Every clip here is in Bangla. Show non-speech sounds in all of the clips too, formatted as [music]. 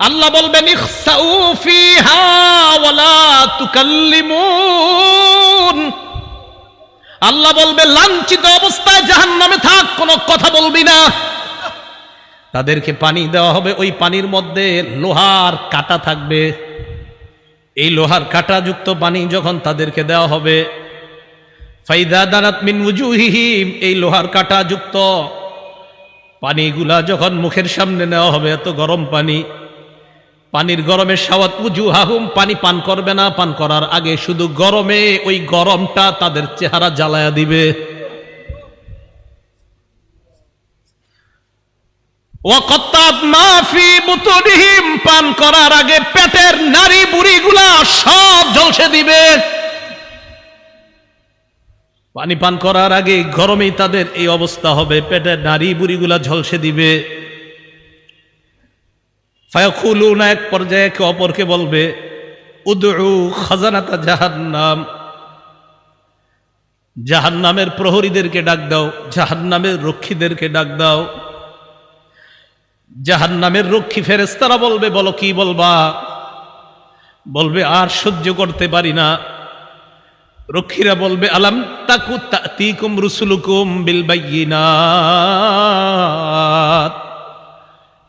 আল্লাহ বলবেন আল্লাহ বলবে, লাঞ্ছিত অবস্থায় জাহান্নামে থাক, কোনো কথা বলবি না। তাদেরকে পানি দেওয়া হবে, ওই পানির মধ্যে লোহার কাটা থাকবে। এই লোহার কাঁটাযুক্ত পানি যখন তাদেরকে দেওয়া হবে, ফাইদা দানাত মিন উজুহিহিম এই লোহার কাঁটাযুক্ত পানিগুলা যখন মুখের সামনে নেওয়া হবে, এত গরম পানি পানির গরমে সাওয়াত উজু হাহুম পানি পান করবে না, পান করার আগে শুধু গরমে ওই গরমটা তাদের চেহারা জ্বালায়া দিবে। পান করার আগে পেটের নারী বুড়িগুলা সব ঝলসে দিবে। পানি পান করার আগে গরমেই তাদের এই অবস্থা হবে, পেটের নারী বুড়িগুলা ঝলসে দিবে। ফায়াকুলুনা, এক পর্যায়ে একে অপরকে বলবে, উদউ খাজানাতা জাহান্নাম। জাহান্নামের প্রহরীদেরকে ডাক দাও, জাহান্নামের রক্ষীদেরকে ডাক দাও। জাহান্নামের রক্ষী ফেরেস্তারা বলবে, বলো কি বলবা? বলবে, আর সহ্য করতে পারি না। রক্ষীরা বলবে, আলাম তাকু তাতিকুম রুসুলুকুম বিল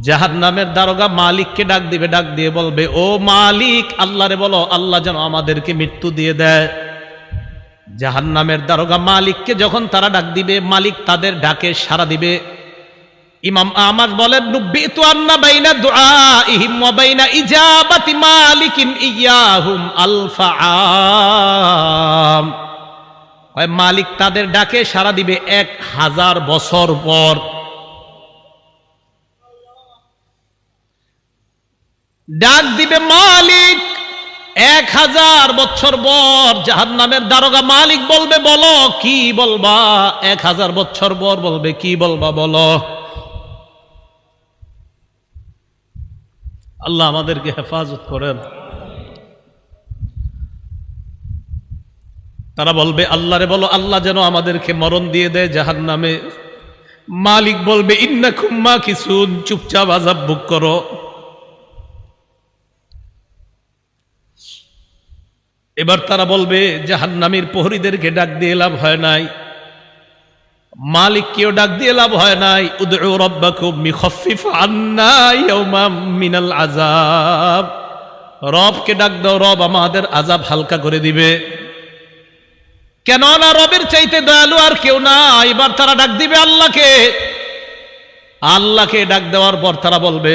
জাহার নামের দারোগা মালিককে ডাক দিবে, ডাক দিয়ে বলবে, ও মালিক, আল্লাহরে বলো, আল্লাহ যেন আমাদেরকে মৃত্যু দিয়ে দেয়। জাহান নামের দারোগা মালিককে যখন তারা ডাক দিবে, মালিক তাদের ডাকে সারা দিবে। ইমাম আমার বলেন নুব্বিতু আন্না বাইনা দুআইহিম ওয়া বাইনা ইজাবাতি মালিকিন ইয়াহুম আলফা আম। মালিক তাদের ডাকে সারা দিবে এক হাজার বছর পর। ডাক দিবে মালিক, এক হাজার বছর পর জাহান নামের দারোগা মালিক বলবে, বলো, কি বলবা? এক হাজার বছর পর বলবে, কি বলবা বলো? আল্লাহ আমাদেরকে হেফাজত করেন। তারা বলবে, আল্লাহরে বলো, আল্লাহ যেন আমাদেরকে মরণ দিয়ে দেয় জাহান নামে মালিক বলবে ইন্না খুম্মা কিছু চুপচাপ আজাব বুক করো। এবার তারা বলবে, জাহান্নামীর প্রহরীদেরকে ডাক দিয়ে লাভ হয় নাই। মালিক কেউ ডাক দিয়ে লাভ হয় নাই। উদউ রব্বাকুম মিখাফফিফ আন্না ইয়াউমা মিনাল আযাব। রবকে ডাক দাও, রব আমাদের আজাব হালকা করে দিবে। কেন না রবের চাইতে দয়ালু আর কেউ না, এবার তারা ডাক দিবে আল্লাহকে। আল্লাহকে ডাক দেওয়ার পর তারা বলবে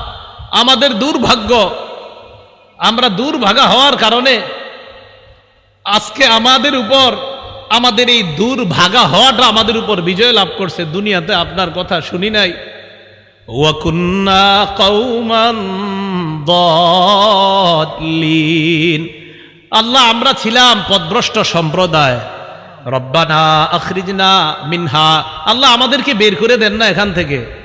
আমাদের দুর্ভাগ্য, আমরা দুর্ভাগা হওয়ার কারণে আজকে আমাদের উপর, আমাদের এই দুর্ভাগা হওয়াটা আমাদের উপর বিজয় লাভ করছে। দুনিয়াতে আপনার কথা শুনি নাই। কৌমান আল্লাহ, আমরা ছিলাম পদভ্রষ্ট সম্প্রদায়। রব্বানা আখরিজনা মিনহা। আল্লাহ, আমাদেরকে বের করে দেন না এখান থেকে।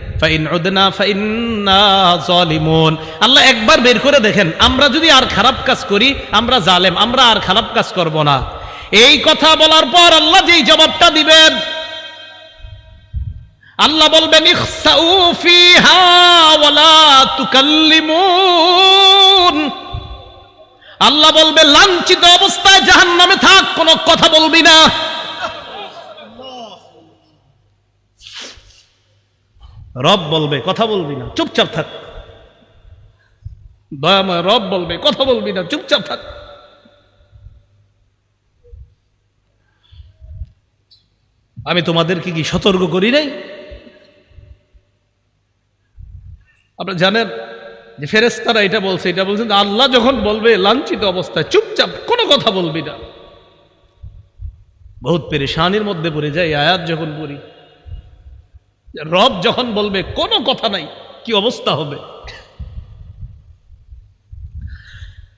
আল্লাহ একবার বের করে দেখেন, আমরা যদি আর খারাপ কাজ করি, আমরা জালেম, আমরা আর খারাপ কাজ করব না। এই কথা বলার পর আল্লাহ যেই জবাবটা দিবেন, আল্লাহ বলবেন আল্লাহ বলবে লাঞ্ছিত অবস্থায় জাহান্নামে থাক, কোনো কথা বলবি না। রব বলবে, কথা বলবি না, চুপচাপ থাক। রব বলবে, কথা বলবি না, চুপচাপ থাক। আমি তোমাদেরকে কি সতর্ক করি নাই? আপনারা জানেন যে ফেরেস্তারা এটা বলছে, এটা বলছেন আল্লাহ যখন বলবে, লাঞ্ছিত অবস্থায় চুপচাপ কোনো কথা বলবি না। বহুত পেরেশানির মধ্যে পড়ে যাই আয়াত যখন পড়ি রব যখন বলবে, কোনো কথা নাই, কি অবস্থা হবে?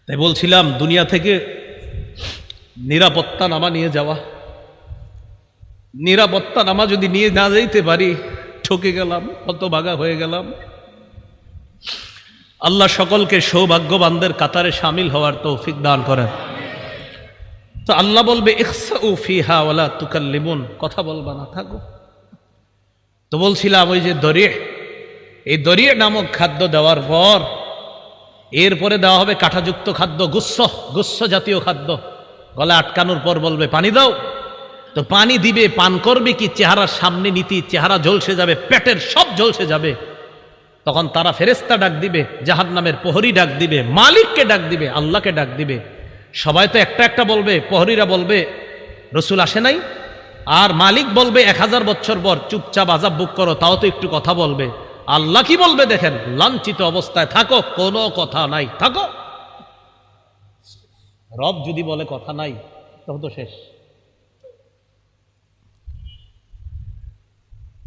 তাই বলছিলাম, দুনিয়া থেকে নিরাপত্তা নামা নিয়ে যাওয়া। নিরাপত্তা নামা যদি নিয়ে না যাইতে পারি, ঠকে গেলাম কত বাগা হয়ে গেলাম। আল্লাহ সকলকে সৌভাগ্যবানদের কাতারে সামিল হওয়ার তৌফিক দান করেন। তো আল্লাহ বলবে, ইখসাউ ফিহা ওয়ালা তুকাল্লিমুন, কথা বলবা না, থাকো। তো বলছিলাম, ওই যে দরিয়ে এই দরিয়ে নামক খাদ্য দেওয়ার পর, এরপরে দেওয়া হবে কাঁটাযুক্ত খাদ্য গুচ্ছ গুচ্ছ জাতীয় খাদ্য। গলা আটকানোর পর বলবে, পানি দাও। তো পানি দিবে, পান করবে কি, চেহারার সামনে নীতি, চেহারা ঝলসে যাবে, পেটের সব ঝলসে যাবে। তখন তারা ফেরেস্তা ডাক দিবে জাহান নামের প্রহরী ডাক দিবে, মালিককে ডাক দিবে, আল্লাহকে ডাক দিবে। সবাই তো একটা একটা বলবে, প্রহরীরা বলবে, রসুল আসে নাই? আর মালিক বলবে, এক হাজার বছর পর চুপচাপ আজাব বুক করো, তাও তো একটু কথা বলবে। আল্লাহ কি বলবে দেখেন, লাঞ্ছিত অবস্থায় থাকো, কোনো কথা নাই, থাকো। রব যদি বলে কথা নাই, তখন তো শেষ।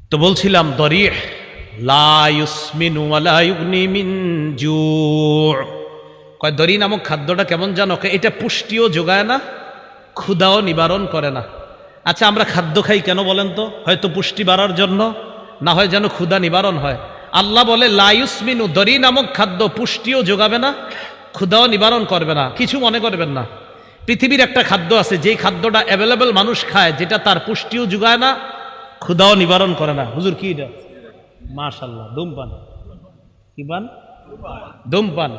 তো বলছিলাম দরিয়ে দরি নামক খাদ্যটা কেমন জানো? এটা পুষ্টিও যোগায় না ক্ষুদাও নিবারণ করে না। আচ্ছা আমরা খাদ্য খাই কেন বলেন তো? হয়তো পুষ্টি বাড়ার জন্য, না হয় যেন ক্ষুদা নিবারণ হয়। আল্লাহ বলে লাইসমিনু দরি নামক খাদ্য পুষ্টিও যোগাবে না ক্ষুদাও নিবারণ করবে না। কিছু মনে করবেন না। পৃথিবীর একটা খাদ্য আছে, যেই খাদ্যটা অ্যাভেলেবেল মানুষ খায়, যেটা তার পুষ্টিও যোগায় না ক্ষুদাও নিবারণ করে না। হুজুর, কি এটা? মাশাল্লাহ ধূমপান। কি পান? ধূমপান।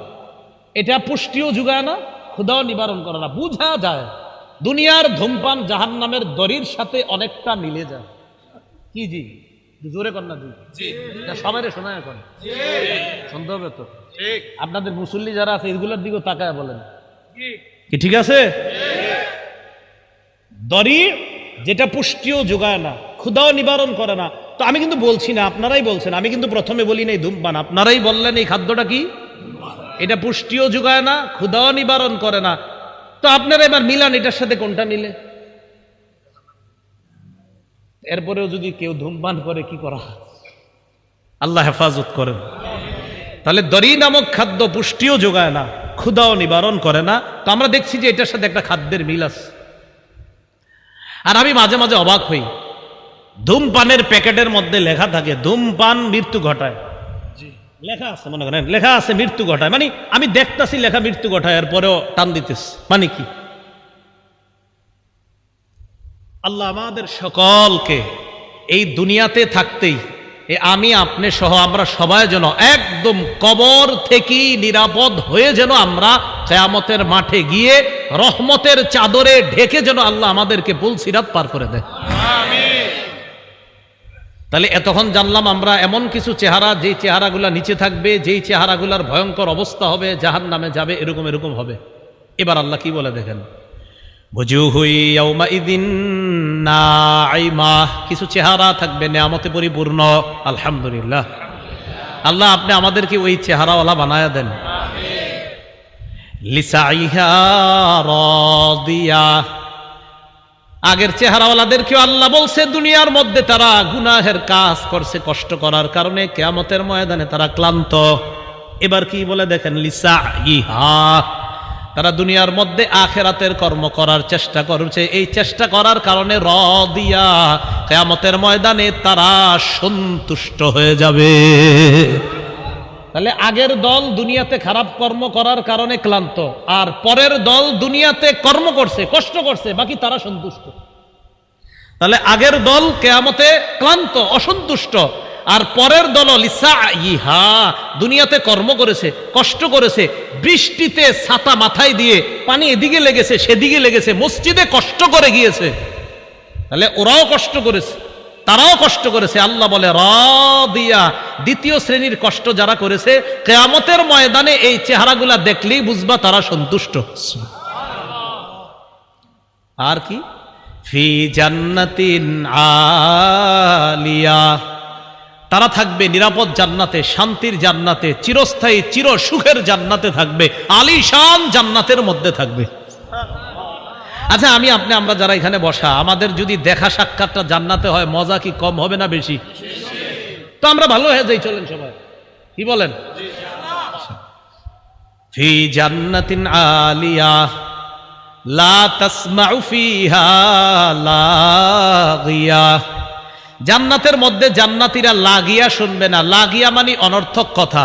এটা পুষ্টিও যোগায় না ক্ষুদাও নিবারণ করে না। বুঝা যায়। দুনিয়ার ধূমপান জাহান নামের দড়ির সাথে অনেকটা মিলে যায়। কি জি? জোরে না জি। সবাই শোনায় এখন। হবে তো। আপনাদের মুসল্লি যারা আছে এগুলোর দিকে তাকায় বলেন। কি ঠিক আছে? দড়ি যেটা পুষ্টিও যোগায় না ক্ষুদাও নিবারণ করে না। তো আমি কিন্তু বলছি না আপনারাই বলছেন। আমি কিন্তু প্রথমে বলি নাই ধূমপান। আপনারাই বললেন এই খাদ্যটা কি? এটা পুষ্টিও যোগায় না ক্ষুদাও নিবারণ করে না। তো আপনারা এবার মিলান, এটার সাথে কোনটা মিলে? এরপরেও যদি কেউ ধূমপান করে, কি করা আল্লাহ হেফাজত করেন। তাহলে দরি নামক খাদ্য পুষ্টিও যোগায় না, ক্ষুদাও নিবারণ করে না। তো আমরা দেখছি যে এটার সাথে একটা খাদ্যের মিল আছে। আর আমি মাঝে মাঝে অবাক হই। ধূমপানের প্যাকেটের মধ্যে লেখা থাকে, ধূমপান মৃত্যু ঘটায়। লেখা আছে, মনে করেন। লেখা আছে মৃত্যু ঘটায়। মানে আমি দেখতাছি লেখা মৃত্যু ঘটায়, এরপরেও টান দিতেছি। মানে কি? আল্লাহ আমাদের সকলকে এই দুনিয়াতে থাকতেই, এ আমি, আপনি সহ আমরা সবাই যেন একদম কবর থেকেই নিরাপদ হয়ে যেন আমরা কেয়ামতের মাঠে গিয়ে রহমতের চাদরে ঢেকে যেন আল্লাহ আমাদেরকে পুল সিরাত পার করে দেয়। তাহলে এতক্ষণ জানলাম আমরা এমন কিছু চেহারা যেই চেহারাগুলা নিচে থাকবে যেই চেহারাগুলার ভয়ঙ্কর অবস্থা হবে জাহান নামে যাবে এরকম এরকম হবে। এবার আল্লাহ কি বলে দেখেন? কিছু চেহারা থাকবে নেয়ামতে পরিপূর্ণ আলহামদুলিল্লাহ। আল্লাহ আপনি আমাদেরকে ওই চেহারাওয়ালা বানায় দেন। লিসাইহা রাদিয়া। আগের চেহারাওয়ালাদেরকেও আল্লাহ বলছে, দুনিয়ার মধ্যে তারা গুনাহের কাজ করছে, কষ্ট করার কারণে কেয়ামতের ময়দানে তারা ক্লান্ত। এবার কি বলে দেখেন লিসা ইহা তারা দুনিয়ার মধ্যে আখেরাতের কর্ম করার চেষ্টা করছে। এই চেষ্টা করার কারণে র দিয়া কেয়ামতের ময়দানে তারা সন্তুষ্ট হয়ে যাবে। তাহলে আগের দল দুনিয়াতে খারাপ কর্ম করার কারণে ক্লান্ত, আর পরের দল দুনিয়াতে কর্ম করছে, কষ্ট করছে, বাকি তারা সন্তুষ্ট। তাহলে আগের দল কেয়ামতে ক্লান্ত, অসন্তুষ্ট, আর পরের দল লিসা ইহা দুনিয়াতে কর্ম করেছে, কষ্ট করেছে, বৃষ্টিতে ছাতা মাথায় দিয়ে পানি এদিকে লেগেছে, সেদিকে লেগেছে, মসজিদে কষ্ট করে গিয়েছে। তাহলে ওরাও কষ্ট করেছে। তারাও কষ্ট করেছে। আল্লাহ বলে দিয়া দ্বিতীয় শ্রেণির কষ্ট যারা করেছে কেয়ামতের ময়দানে এই চেহারাগুলা দেখলেই বুঝবা তারা সন্তুষ্ট। আর কি? ফি জান্নাতিন আলিয়া। তারা থাকবে নিরাপদ জান্নাতে শান্তির জান্নাতে চিরস্থায়ী চির সুখের জান্নাতে থাকবে আলিশান জান্নাতের মধ্যে থাকবে। আচ্ছা আমি আপনি, আমরা যারা এখানে বসা, আমাদের যদি দেখা সাক্ষাৎটা জান্নাতে হয়, মজা কি কম হবে না বেশি? তো আমরা ভালো হয়ে যাই, চলেন সবাই। কি বলেন? ফি জান্নাতিন আলিয়া, লা তাসমাউ ফিহা লাগিয়া। জান্নাতের মধ্যে জান্নাতীরা লাগিয়া শুনবে না। লাগিয়া মানে অনর্থক কথা।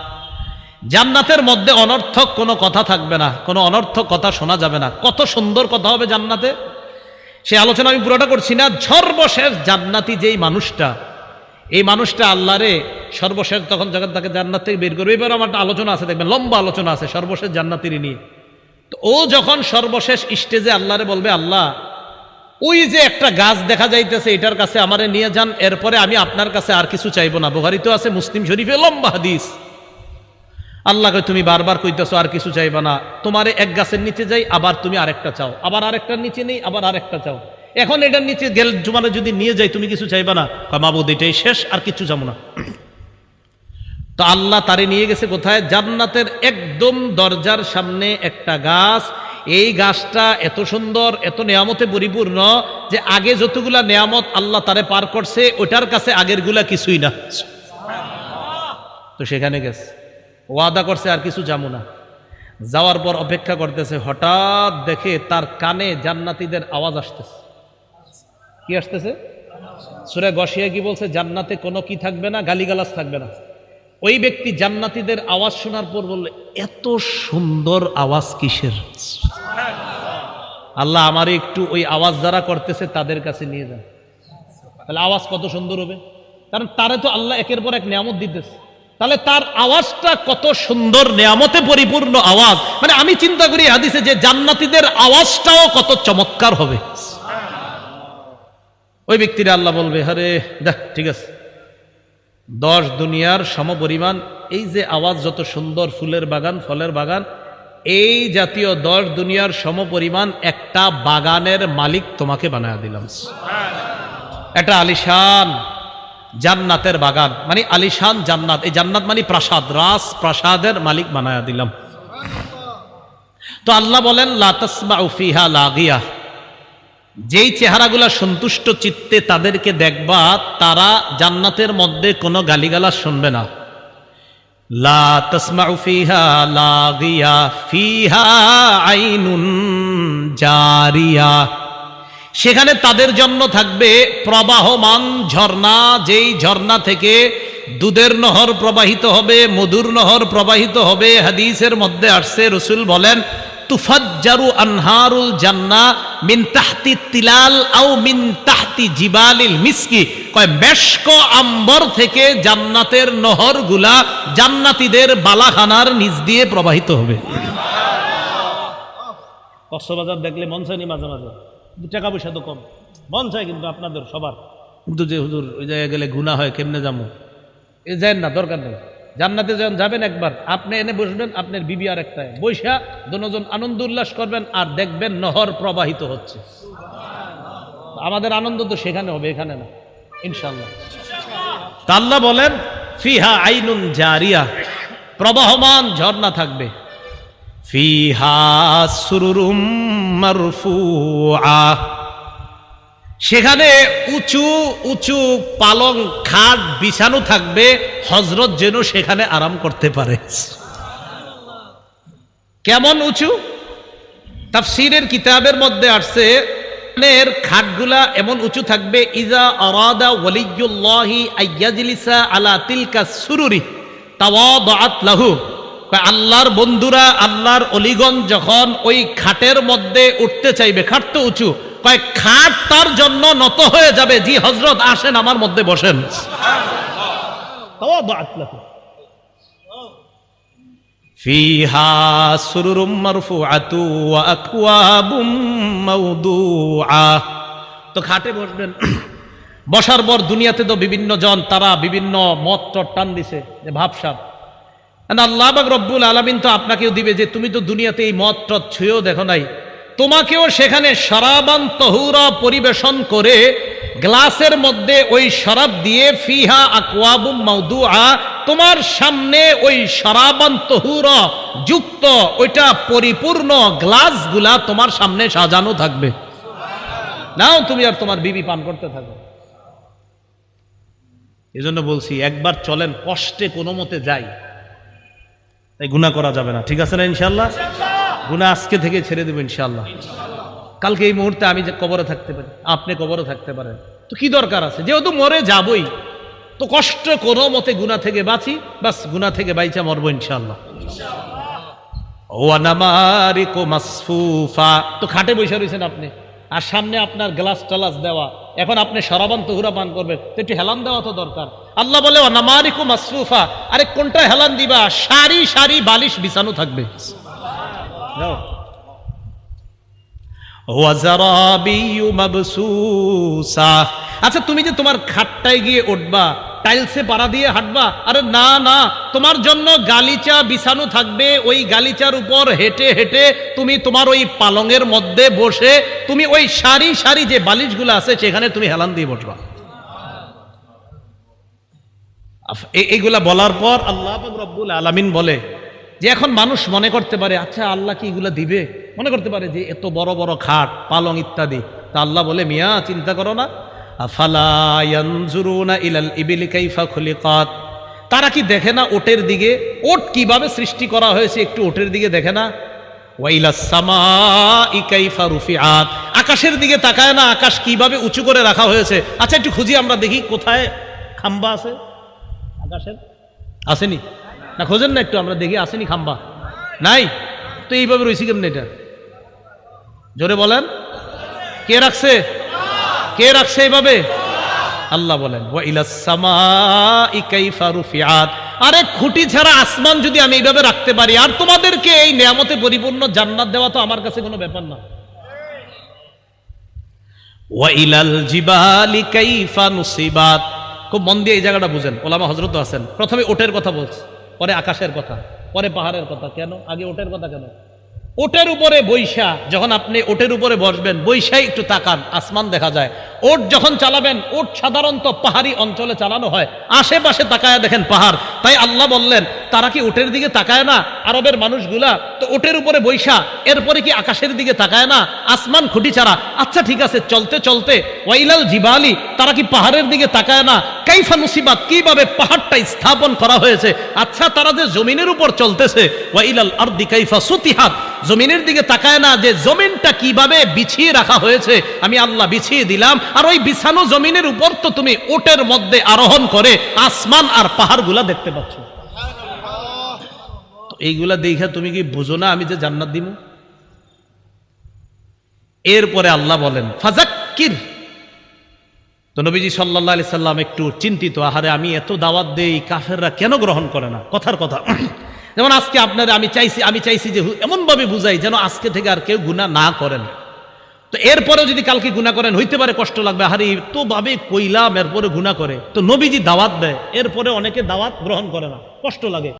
জান্নাতের মধ্যে অনর্থক কোনো কথা থাকবে না, কোনো অনর্থক কথা শোনা যাবে না। কত সুন্দর কথা হবে জান্নাতে। সে আলোচনা আমি পুরোটা করছি না, সর্বশেষ জান্নাতি যেই মানুষটা, এই মানুষটা আল্লাহরে সর্বশেষ তখন যখন তাকে জান্নাত থেকে বের করবে, এবার আমার আলোচনা আছে, দেখবেন লম্বা আলোচনা আছে, সর্বশেষ জান্নাতির নিয়ে। তো ও যখন সর্বশেষ স্টেজে আল্লাহরে বলবে, আল্লাহ, ওই যে একটা গাছ দেখা যাইতেছে, এটার কাছে আমারে নিয়ে যান, এরপরে আমি আপনার কাছে আর কিছু চাইব না। বুহারিতে আছে, মুসলিম শরীফে লম্বা হাদিস। আল্লাহকে তুমি বারবার কইতেছো, আর কিছু চাইবা না। তোমারে এক গাছের নিচে যাই, আবার তুমি আরেকটা চাও। আবার আরেকটার নিচে নেই, আবার আরেকটা চাও। এখন এটার নিচে গেল তোমারে যদি নিয়ে যাই, তুমি কিছু চাইবা না? মাবুদ, এটাই শেষ, আর কিছু চাবো না। তো আল্লাহ তারে নিয়ে গেছে কোথায়? জান্নাতের একদম দরজার সামনে একটা গাছ। এই গাছটা এত সুন্দর, এত নিয়ামতে পরিপূর্ণ যে আগে যতগুলা নিয়ামত আল্লাহ তারে পার করছে, ওটার কাছে আগেরগুলা কিছুই না। তো সেখানে গেছে। ওয়াদা করছে আর কিছু যাব না। যাওয়ার পর অপেক্ষা করতেছে, হঠাৎ দেখে তার কানে জান্নাতীদের আওয়াজ আসতেছে। কি আসতেছে? সুরে গসিয়া কি বলছে? জান্নাতে কোনো কি থাকবে না, গালিগালাজ থাকবে না। ওই ব্যক্তি জান্নাতীদের আওয়াজ শোনার পর বললে, এত সুন্দর আওয়াজ কিসের? আল্লাহ আমার একটু ওই আওয়াজ যারা করতেছে তাদের কাছে নিয়ে যান। তাহলে আওয়াজ কত সুন্দর হবে? কারণ তারে তো আল্লাহ একের পর এক নিয়ামত দিতেছে। তাহলে তার আওয়াজটা কত সুন্দর নিয়ামতে পরিপূর্ণ আওয়াজ। মানে আমি চিন্তা করি হাদিসে যে জান্নাতীদের আওয়াজটাও কত চমৎকার হবে। ওই ব্যক্তিরা আল্লাহ বলবে আরে দেখ ঠিক আছে। দশ দুনিয়ার সমপরিমাণ এই যে আওয়াজ যত সুন্দর ফুলের বাগান ফলের বাগান এই জাতীয় দশ দুনিয়ার সমপরিমাণ একটা বাগানের মালিক তোমাকে বানায় দিলাম। এটা আলিশান জান্নাতের বাগান মানে আলিশান জান্নাত। এই জান্নাত মানে প্রাসাদ রাস প্রাসাদের মালিক বানায়া দিলাম। তো আল্লাহ বলেন লাতসমা ফিহা লাগিয়া। যেই চেহারাগুলা সন্তুষ্ট চিত্তে তাদেরকে দেখবা, তারা জান্নাতের মধ্যে কোনো গালিগালা শুনবে না। লা তসমাউ ফিহা লাগিয়া, ফিহা আইনুন জারিয়া। সেখানে তাদের জন্য থাকবে প্রবাহমান ঝর্ণা, যেই ঝর্ণা থেকে দুধের নহর প্রবাহিত হবে, মধুর নহর প্রবাহিত হবে। হাদিসের মধ্যে আসছে, রসুল বলেন আনহারুল জান্না মিন তাহতি তিলাল আও মিন তাহতি জিবালিল মিসকি। কয়, মেশক আম্বর থেকে জান্নাতের নহরগুলা জান্নাতীদের বালাখানার নিচ দিয়ে প্রবাহিত হবে। দেখলে মন চায়নি মাঝে মাঝে? টাকা পয়সা তো কম। মন চায় কিন্তু আপনাদের সবার। কিন্তু যে হুজুর ওই জায়গায় গেলে গুণা হয়, কেমনে যাব? এ যায় না, দরকার নেই। জান্নাতে যখন যাবেন একবার, আপনি এনে বসবেন, আপনার বিবি আর একটা বৈশা দুজন আনন্দ উল্লাস করবেন আর দেখবেন নহর প্রবাহিত হচ্ছে। আমাদের আনন্দ তো সেখানে হবে, এখানে না। ইনশাল্লাহ তা আল্লাহ বলেন, ফিহা আইনুন জারিয়া। প্রবাহমান ঝর্ণা থাকবে। সেখানে উঁচু উঁচু পালং খাট বিছানো থাকবে হজরত যেন সেখানে আরাম করতে পারে। কেমন উঁচু? তাফসিরের কিতাবের মধ্যে আসছে, এর খাটগুলা এমন উঁচু থাকবে, ইজা আরাদা ওয়ালিয়ুল্লাহি আইয়াজলিসা আলা তিলকা সুরুরি তাওয়াদাত লাহু। আল্লাহর বন্ধুরা আল্লাহর অলিগণ যখন ওই খাটের মধ্যে উঠতে চাইবে খাট তো উঁচু কয়েক খাট তার জন্য নত হয়ে যাবে জি হজরত আসেন আমার মধ্যে বসেন। তো খাটে বসবেন। বসার পর দুনিয়াতে তো বিভিন্ন জন তারা বিভিন্ন মত টট টান দিছে যে ভাবসাব। আল্লাহ বাক রব্বুল আলমিন তো আপনাকেও দিবে যে তুমি তো দুনিয়াতে এই মত টত ছুঁয়েও দেখো নাই। তোমাকেও সেখানে শরাবান তহুরা পরিবেশন করে গ্লাসের মধ্যে ওই শরাব দিয়ে ফিহা আকওয়াবুম তোমার সামনে ওই শরাবান তহুরা যুক্ত ওইটা পরিপূর্ণ গ্লাসগুলা তোমার সামনে সাজানো থাকবে। নাও তুমি আর তোমার বিবি পান করতে থাকো। এই জন্য বলছি, একবার চলেন, কষ্টে কোনো মতে যাই। তাই গুণা করা যাবে না। ঠিক আছে না ইনশাল্লাহ গুণা আজকে থেকে ছেড়ে দেবো ইনশাল্লাহ কালকে এই মুহূর্তে আমি যে কবরে থাকতে পারি, আপনি কবরে থাকতে পারেন। তো কি দরকার আছে? যেহেতু মরে যাবই, তো কষ্ট কোনো মতে গুণা থেকে বাঁচি, বাস গুণা থেকে বাইচা মরবো ইনশাল্লাহ তো খাটে বসে রয়েছেন আপনি। আর সামনে আপনার গ্লাস টালাস দেওয়া। এখন আপনি সরাবান তহুরা পান করবেন। তো একটু হেলান দেওয়া তো দরকার। আল্লাহ বলে, অনামারিকু মাসরুফা। আরে, কোনটা হেলান দিবা? সারি সারি বালিশ বিছানো থাকবে। আচ্ছা তুমি যে তোমার খাটটায় গিয়ে উঠবা, টাইলসে পাড়া দিয়ে হাঁটবা, আরে না না, তোমার জন্য গালিচা বিছানো থাকবে। ওই গালিচার উপর হেঁটে হেঁটে তুমি তোমার ওই পালঙের মধ্যে বসে, তুমি ওই সারি সারি যে বালিশগুলো আছে, সেখানে তুমি হেলান দিয়ে বসবা আফ- এ- এইগুলা বলার পর আল্লাহ রব্বুল আলামিন বলে যে এখন মানুষ মনে করতে পারে আচ্ছা আল্লাহ কি এগুলা দিবে? মনে করতে পারে যে এত বড় বড় খাট, পালং ইত্যাদি। তা আল্লাহ বলে, মিয়া, চিন্তা করো না। তারা কি দেখে না ওটের দিকে? ওট কীভাবে সৃষ্টি করা হয়েছে একটু ওটের দিকে দেখে না? আকাশের দিকে তাকায় না, আকাশ কীভাবে উঁচু করে রাখা হয়েছে? আচ্ছা একটু খুঁজি, আমরা দেখি কোথায় খাম্বা আছে। আকাশের আসেনি? না, খোঁজেন না একটু, আমরা দেখি, আসেনি খাম্বা। নাই? তো এইভাবে রয়েছি কেমন এটা? জোরে বলেন। কে রাখছে? কে রাখছে এইভাবে? আল্লাহ বলেন আরে খুঁটি ছাড়া আসমান যদি আমি এইভাবে রাখতে পারি, আর তোমাদেরকে এই নিয়ামতে পরিপূর্ণ জান্নাত দেওয়া তো আমার কাছে কোনো ব্যাপার না। ওয়া ইলাল জিবালি কাইফা নুসিবাত। খুব মন দিয়ে এই জায়গাটা বুঝেন, ওলামা হজরত আছেন। প্রথমে ওটের কথা বলছে, পরে আকাশের কথা, পরে পাহাড়ের কথা। কেন? আগে ওটের কথা কেন? ওটের উপরে বৈশা, যখন আপনি ওটের উপরে বসবেন, বৈশাই একটু তাকান, আসমান দেখা যায়। ওট যখন চালাবেন, ওট সাধারণত পাহাড়ি অঞ্চলে চালানো হয়, আশেপাশে তাকায় দেখেন পাহাড়। তাই আল্লাহ বললেন, তারা কি ওটের দিকে তাকায় না? আরবের মানুষগুলা তো ওটের উপরে বৈশা, এরপরে কি আকাশের দিকে তাকায় না? আসমান খুঁটি ছাড়া। আচ্ছা ঠিক আছে, চলতে চলতে। ওয়াইলাল জিবালি, তারা কি পাহাড়ের দিকে তাকায় না? কাইফা মুসিবাত, কীভাবে পাহাড়টা স্থাপন করা হয়েছে? আচ্ছা তারা যে জমিনের উপর চলতেছে, ওয়াইলাল আরদি কাইফা সুতিহাত, জমিনের দিকে তাকায় না যে জমিনটা কীভাবে বিছিয়ে রাখা হয়েছে? আমি আল্লাহ বিছিয়ে দিলাম, আর ওই বিছানো জমিনের উপর তো তুমি ওটের মধ্যে আরোহণ করে আসমান আর পাহাড়গুলা দেখতে পাচ্ছ। এইগুলা দেখে তুমি কি বুঝো না আমি যে জান্নাত দিব? এরপরে আল্লাহ বলেন ফাজাক্কির তো নবীজি সাল্লাহ আলি সাল্লাম একটু চিন্তিত, আহারে, আমি এত দাওয়াত দেই, কাফেররা কেন গ্রহণ করে না? কথার কথা। [clears throat] যেমন আজকে আপনারা আমি চাইছি আমি চাইছি যে এমনভাবে বুঝাই যেন আজকে থেকে আর কেউ গুণা না করেন। তো এরপরেও যদি কালকে গুণা করেন, হইতে পারে কষ্ট লাগবে তো ভাবে কইলাম, এরপরে গুণা করে। তো নবীজি দাওয়াত দেয়, এরপরে অনেকে দাওয়াত গ্রহণ করে না, কষ্ট লাগে।